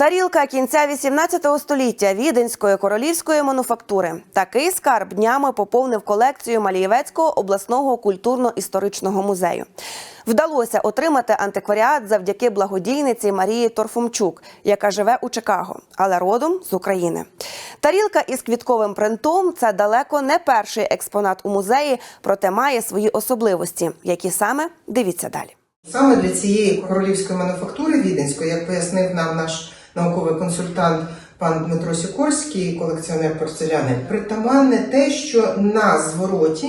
Тарілка кінця 18 століття віденської королівської мануфактури. Такий скарб днями поповнив колекцію Малієвецького обласного культурно-історичного музею. Вдалося отримати антикваріат завдяки благодійниці Марії Торфомчук, яка живе у Чикаго, але родом з України. Тарілка із квітковим принтом це далеко не перший експонат у музеї, проте має свої особливості, які саме дивіться далі. Саме для цієї королівської мануфактури віденської, як пояснив нам наш науковий консультант пан Дмитро Сікорський, колекціонер порцеляни, притаманне те, що на звороті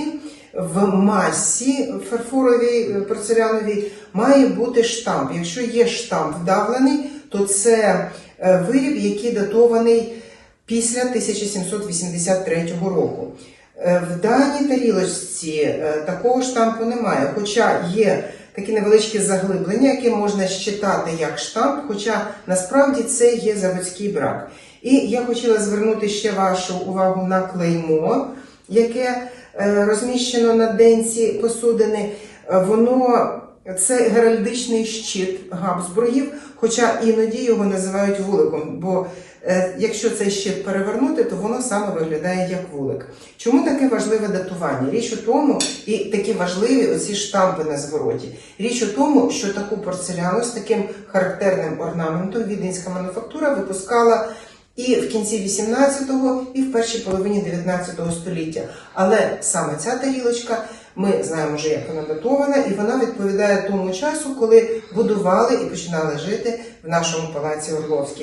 в масі фарфоровій е, порцеляновій має бути штамп. Якщо є штамп вдавлений, то це е, виріб, який датований після 1783 року. Е, В даній тарілочці такого штампу немає, хоча є такі невеличкі заглиблення, які можна считати як штамп, хоча насправді це є заводський брак. І я хотіла звернути ще вашу увагу на клеймо, яке е, розміщено на денці посудини. Воно це геральдичний щит Габсбургів, хоча іноді його називають вуликом, бо якщо цей щит перевернути, то воно саме виглядає як вулик. Чому таке важливе датування? Річ у тому, і такі важливі оці штампи на звороті. Річ у тому, що таку порцеляну з таким характерним орнаментом віденська мануфактура випускала і в кінці 18-го, і в першій половині 19 століття. Але саме ця тарілочка, ми знаємо вже, як вона датована, і вона відповідає тому часу, коли будували і починали жити в нашому палаці Орловських.